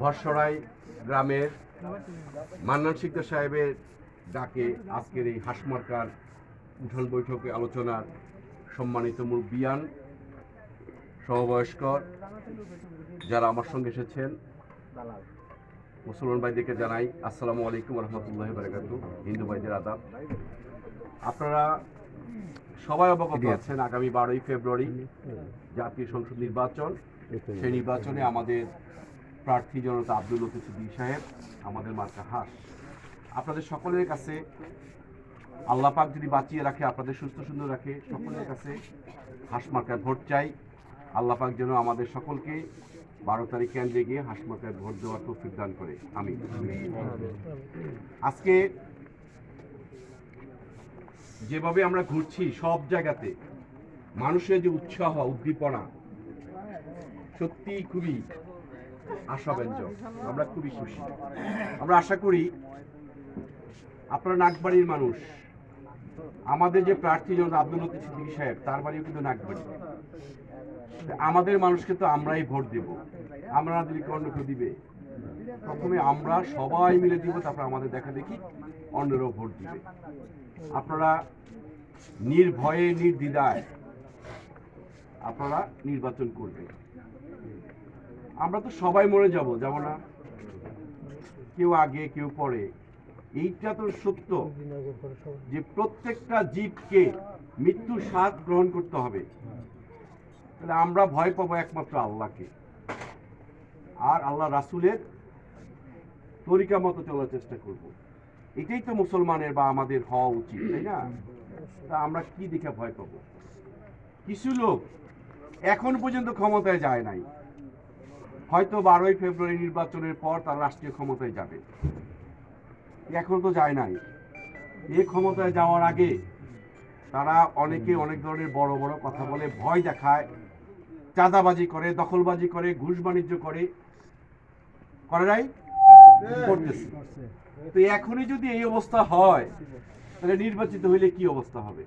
ভরসরাই গ্রামের মান্নান সিকদার সাহেবের ডাকে আজকের এই হাসমার্কার উঠান বৈঠকে আলোচনার সম্মানিত মুরব্বিয়ান সমবয়স্কর যারা আমার সঙ্গে এসেছেন মুসলমান ভাইদেরকে জানাই আসসালামু আলাইকুম রহমতুল্লাহ বারাকাতু হিন্দু ভাইদের আদাব। আপনারা সবাই অবগত আছেন আগামী বারোই ফেব্রুয়ারি জাতীয় সংসদ নির্বাচন। সেই নির্বাচনে আমাদের প্রার্থী জনতা আব্দুল লতিফ সাহেব, আমাদের মার্কা হাস আপনাদের সকলের কাছে আল্লাহ পাক যদি বাঁচিয়ে রাখে, আপনাদের সুস্থ সুন্দর রাখে, সকলের কাছে হাঁস মার্কায় ভোট চাই। আল্লাহ পাক যেন আমাদের সকলকে বারো তারিখ কেন্দ্রে গিয়ে হাঁস মার্কায় ভোট দেওয়ার তৌফিক দান করে। আমি আজকে যেভাবে আমরা ঘুরছি সব জায়গাতে, মানুষের যে উৎসাহ, উদ্দীপনা সত্যি খুবই আশাব্যঞ্জক আমরা খুবই খুশি। আমরা আশা করি আপনারা নাগবাড়ির মানুষ। আমাদের যে প্রার্থী জন আব্দুল সিদ্দিকী সাহেব, তার বাড়িও কিন্তু নাগবাড়ি। আমাদের মানুষকে তো আমরাই ভোট দেব। আমরা দিলে কি দিবে, প্রথমে আমরা সবাই মিলে দিব, তারপর আমাদের দেখা দেখি অন্যরাও ভোট দিবে। আপনারা নির্ভয়ে, নির্দ্বিধায় আপনারা নির্বাচন করবেন। আমরা তো সবাই মরে যাব যাব না। কেউ আগে, কেউ পরে। এইটা তো সত্য যে প্রত্যেকটা জীবকে মৃত্যুর স্বাদ গ্রহণ করতে হবে। তাহলে আমরা ভয় পাবো একমাত্র আল্লাহকে। আর আল্লাহ রাসুলের তরিকা মতো চলার চেষ্টা করব। এটাই তো মুসলমানের বা আমাদের হওয়া উচিত, তাই না? তা আমরা কি দেখে ভয় পাবো? কিছু লোক এখন পর্যন্ত ক্ষমতায় যায় নাই। হয়তো বারোই ফেব্রুয়ারি নির্বাচনের পর তারা রাষ্ট্রীয় ক্ষমতায় যাবে। এখন তো যায় নাই। এই ক্ষমতায় যাওয়ার আগে তারা অনেকে অনেক ধরনের বড় বড় কথা বলে, ভয় দেখায়, চাঁদাবাজি করে, দখলবাজি করে, ঘুষ বাণিজ্য করে। করে নাই? তো এখনই যদি এই অবস্থা হয়, তাহলে নির্বাচিত হইলে কি অবস্থা হবে?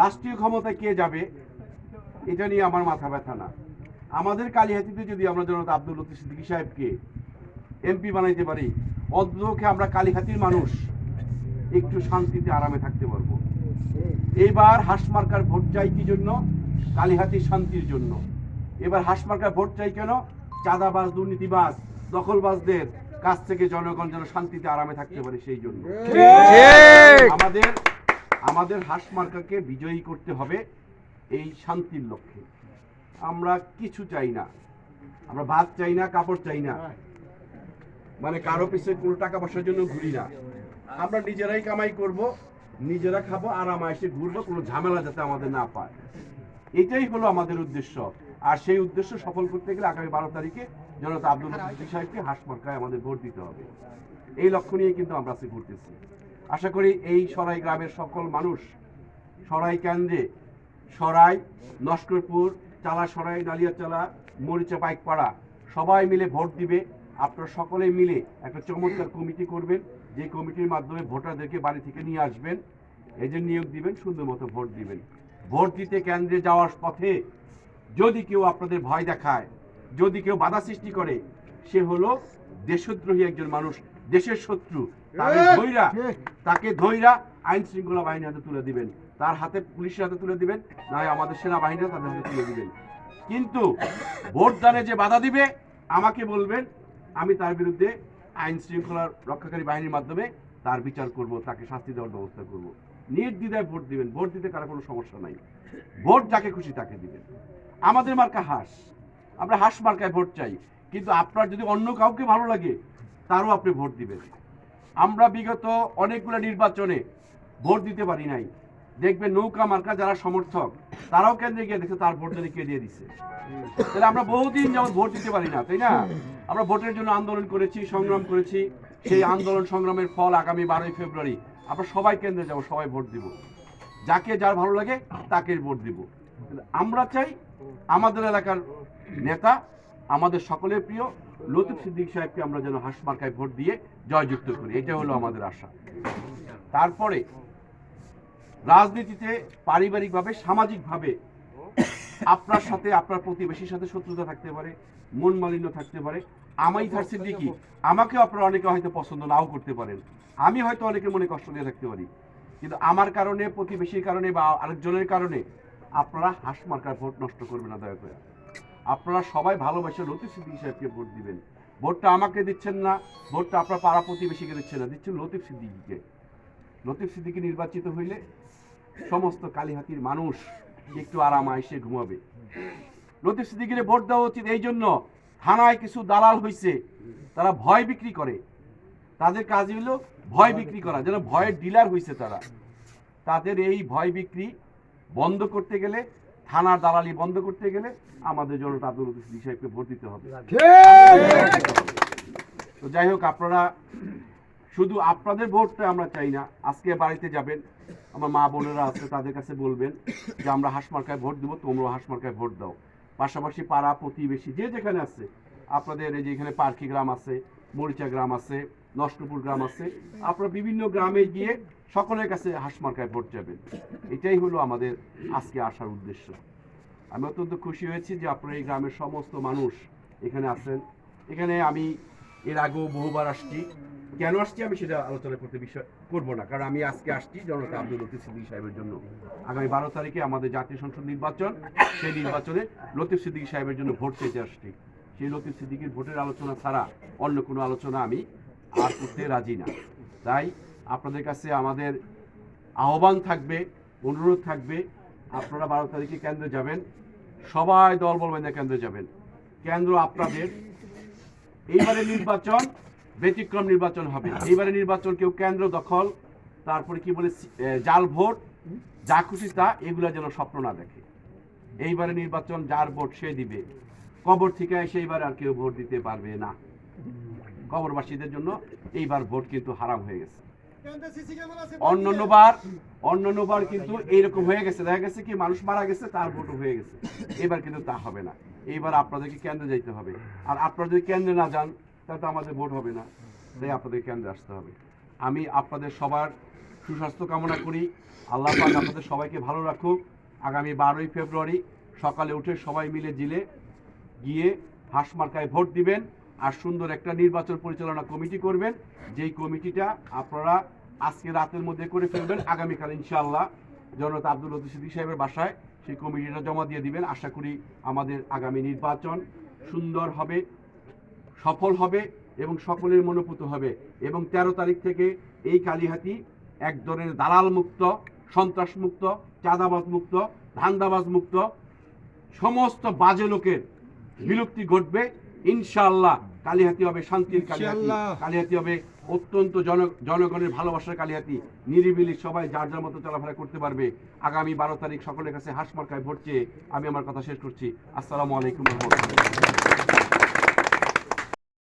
রাষ্ট্রীয় ক্ষমতায় কে যাবে? এটা নিয়ে আমার মাথা ব্যথা না। আমাদের কালিহাতিতে যদি আমরা জনতা আব্দুল লতিফ সিদ্দিকী সাহেবকে এমপি বানাইতে পারি অন্ততকে আমরা কালিহাতির মানুষ একটু শান্তিতে আরামে থাকতে পারব। এবার হাসমার্কার ভোট চাই কি জন্য? কালিহাতির শান্তির জন্য। এবার হাসমার্কার ভোট চাই কেন? চাঁদাবাজ দুর্নীতিবাজ দখলবাজদের কাছ থেকে জনগণ যেন শান্তিতে আরামে থাকতে পারে সেই জন্য। আমাদের আমাদের হাঁস মার্কাকে বিজয়ী করতে হবে এই শান্তির লক্ষ্যে। আমরা কিছু চাই না। আমরা ভাত চাই না, কাপড় চাই না। মানে কারও পিছনে কোনো টাকা পয়সার জন্য ঘুরি না। আমরা নিজেরাই কামাই করব, নিজেরা খাব, আরাম এসে ঘুরবো, কোনো ঝামেলা যাতে আমাদের না পায়। এটাই হলো আমাদের উদ্দেশ্য। আর সেই উদ্দেশ্য সফল করতে গেলে আগামী বারো তারিখে জনতা আব্দুল সাহেবকে হাঁস মার্কায় আমাদের ভোট দিতে হবে। এই লক্ষ্য নিয়ে কিন্তু আমরা আজকে ঘুরতেছি। আশা করি এই সরাই গ্রামের সকল মানুষ সরাই কেন্দ্রে, সরাই নস্করপুর চালা সরাই নালিয়াচালা মরিচা পাইকপাড়া সবাই মিলে ভোট দিবে। আপনারা সকলে মিলে একটা চমৎকার কমিটি করবেন। যে কমিটির মাধ্যমে ভোটারদেরকে বাড়ি থেকে নিয়ে আসবেন। এজেন্ট নিয়োগ দিবেন সুন্দর মতো ভোট দিবেন। ভোট দিতে কেন্দ্রে যাওয়ার পথে যদি কেউ আপনাদের ভয় দেখায় যদি কেউ বাধা সৃষ্টি করে সে হলো দেশদ্রোহী একজন মানুষ দেশের শত্রু। তাকে ধৈরা তাকে ধৈরা আইন শৃঙ্খলা বাহিনীর হাতে তুলে দিবেন। তার হাতে পুলিশের হাতে তুলে দিবেন নয় আমাদের সেনাবাহিনীরা তাদের হাতে তুলে দিবেন। কিন্তু ভোটদানে যে বাধা দিবে, আমাকে বলবেন, আমি তার বিরুদ্ধে আইন শৃঙ্খলা রক্ষাকারী বাহিনীর মাধ্যমে তার বিচার করব, তাকে শাস্তি দেওয়ার ব্যবস্থা করব। নির্দ্বিধায় ভোট দিবেন, ভোট দিতে কারও কোনো সমস্যা নাই। ভোট যাকে খুশি তাকে দিবেন। আমাদের মার্কা হাঁস। আমরা হাঁস মার্কায় ভোট চাই। কিন্তু আপনার যদি অন্য কাউকে ভালো লাগে, তারও আপনি ভোট দিবেন। আমরা বিগত অনেকগুলো নির্বাচনে ভোট দিতে পারি নাই। দেখবেন নৌকা মার্কা যারা সমর্থক, তারাও কেন্দ্রে গিয়ে দেখে তার ভোট যদি কে দিয়ে দিছে। তাহলে আমরা বহুদিন যেমন ভোট দিতে পারি না, তাই না? আমরা ভোটের জন্য আন্দোলন করেছি, সংগ্রাম করেছি। সেই আন্দোলন সংগ্রামের ফল আগামী বারোই ফেব্রুয়ারি আমরা সবাই কেন্দ্রে যাব, সবাই ভোট দিব। যাকে যার ভালো লাগে তাকে ভোট দিব। আমরা চাই আমাদের এলাকার নেতা, আমাদের সকলের প্রিয়, লতিফ সিদ্দিক সাহেবকে আমরা যেন হাঁস মার্কায় ভোট দিয়ে জয়যুক্ত করি। এটা হলো আমাদের আশা। তারপরে রাজনীতিতে পারিবারিকভাবে, সামাজিকভাবে আপনার সাথে, আপনার প্রতিবেশীর সাথে শত্রুতা থাকতে পারে, মন মালিন্য থাকতে পারে। আমাই থার সিদ্দিকি আমাকে আপনারা অনেকে হয়তো পছন্দ নাও করতে পারেন। আমি হয়তো অনেকের মনে কষ্ট দিয়ে থাকতে পারি। কিন্তু আমার কারণে, প্রতিবেশীর কারণে বা আরেকজনের কারণে আপনারা হাঁস মার্কার ভোট নষ্ট করবেন না, দয়া করে। আপনারা সবাই ভালোবাসে লতিফ সিদ্দিকী সাহেবকে ভোট দিবেন। ভোটটা আমাকে দিচ্ছেন না, ভোটটা আপনার পাড়া প্রতিবেশীকে দিচ্ছেন না, দিচ্ছেন লতিফ সিদ্দিকিকে। লতিফ সিদ্দিকী নির্বাচিত হইলে সমস্ত কালীহাতির মানুষ একটু আরাম আইসে ঘুমাবে। লতিফ সিদ্দিকিরে ভোট দেওয়া উচিত এই জন্য থানায় কিছু দালাল হইছে তারা ভয় বিক্রি করে। তাদের কাজ হলো ভয় বিক্রি করা যেন ভয়ের ডিলার হয়েছে তারা। তাদের এই ভয় বিক্রি বন্ধ করতে গেলে থানার দালালি বন্ধ করতে গেলে আমাদের জন্য আব্দুল সাহেবকে ভোট দিতে হবে। তো যাই হোক আপনারা শুধু আপনাদের ভোটটা আমরা চাই না, আজকে বাড়িতে যাবেন, আমার মা বোনেরা আছে, তাদের কাছে বলবেন যে আমরা হাঁসমার্কায় ভোট দেবো, তোমরাও হাঁসমার্কায় ভোট দাও। পাশাপাশি পাড়া, প্রতিবেশী, যে যেখানে আছে, আপনাদের এই যে এখানে পার্কি গ্রাম আছে, মরিচা গ্রাম আছে, নষ্টপুর গ্রাম আছে, আপনারা বিভিন্ন গ্রামে গিয়ে সকলের কাছে হাঁসমার্কায় ভোট যাবেন এটাই হলো আমাদের আজকে আসার উদ্দেশ্য। আমি অত্যন্ত খুশি হয়েছি যে আপনার এই গ্রামের সমস্ত মানুষ এখানে আছেন। এখানে আমি এর আগেও বহুবার আসছি। কেন আসছি আমি সেটা আলোচনা করতে বিষয় করব না, কারণ আমি আজকে আসছি জনতা আব্দুল লতিফ সিদ্দিকী সাহেবের জন্য। আগামী বারো তারিখে আমাদের জাতীয় সংসদ নির্বাচন, সেই নির্বাচনে লতিফ সিদ্দিকী সাহেবের জন্য ভোট চাইতে আসছি। সেই লতিফ সিদ্দিকীর ভোটের আলোচনা ছাড়া অন্য কোনো আলোচনা আমি আর করতে রাজি না। তাই আপনাদের কাছে আমাদের আহ্বান থাকবে, অনুরোধ থাকবে, আপনারা বারো তারিখে কেন্দ্রে যাবেন, সবাই দল বলবেন না কেন্দ্রে যাবেন। কেন্দ্র আপনাদের। এইবারে নির্বাচন ব্যতিক্রম নির্বাচন হবে। এইবারে নির্বাচন কেউ কেন্দ্র দখল তারপরে কি বলে জাল ভোট যা খুশি তা এগুলো যেন স্বপ্ন না দেখে। এইবারে নির্বাচন যার ভোট সে দিবে। কবর থেকে এসে এইবার আর কেউ ভোট দিতে পারবে না। কবরবাসীদের জন্য এইবার ভোট কিন্তু হারাম হয়ে গেছে। অন্যান্যবার অন্যান্যবার কিন্তু এইরকম হয়ে গেছে। দেখা গেছে কি মানুষ মারা গেছে তার ভোটও হয়ে গেছে। এবার কিন্তু তা হবে না। এইবার আপনাদেরকে কেন্দ্রে যাইতে হবে। আর আপনারা যদি কেন্দ্রে না যান তাহলে তো আমাদের ভোট হবে না। তাই আপনাদের কেন্দ্রে আসতে হবে। আমি আপনাদের সবার সুস্বাস্থ্য কামনা করি। আল্লাহ পাক আপনাদের সবাইকে ভালো রাখুক। আগামী বারোই ফেব্রুয়ারি সকালে উঠে সবাই মিলে জিলে গিয়ে হাঁসমার্কায় ভোট দিবেন আর সুন্দর একটা নির্বাচন পরিচালনা কমিটি করবেন। যেই কমিটিটা আপনারা আজকে রাতের মধ্যে করে ফেলবেন, আগামীকাল ইনশাআল্লাহ জনতা আব্দুল লতিফ সিদ্দিকী সাহেবের বাসায় সেই কমিটিটা জমা দিয়ে দিবেন। আশা করি আমাদের আগামী নির্বাচন সুন্দর হবে। সফল হবে এবং সকলের মনোপুত হবে। এবং তেরো তারিখ থেকে এই কালীহাতি এক ধরনের দালাল মুক্ত সন্ত্রাস মুক্ত চাঁদাবাজ মুক্ত ধান্দাবাজ মুক্ত সমস্ত বাজে লোকের বিলুপ্তি ঘটবে। ইনশাআল্লাহ কালীহাতি হবে শান্তির কালীহাতি। কালীহাতি হবে অত্যন্ত জন জনগণের ভালোবাসার কালীহাতি। নিরিবিলি সবাই যার যার মতো চলাফেরা করতে পারবে। আগামী বারো তারিখ সকলের কাছে হাঁস মার্কায় ভোট চেয়ে আমি আমার কথা শেষ করছি। আসসালামু আলাইকুম রহমতুল্লাহ।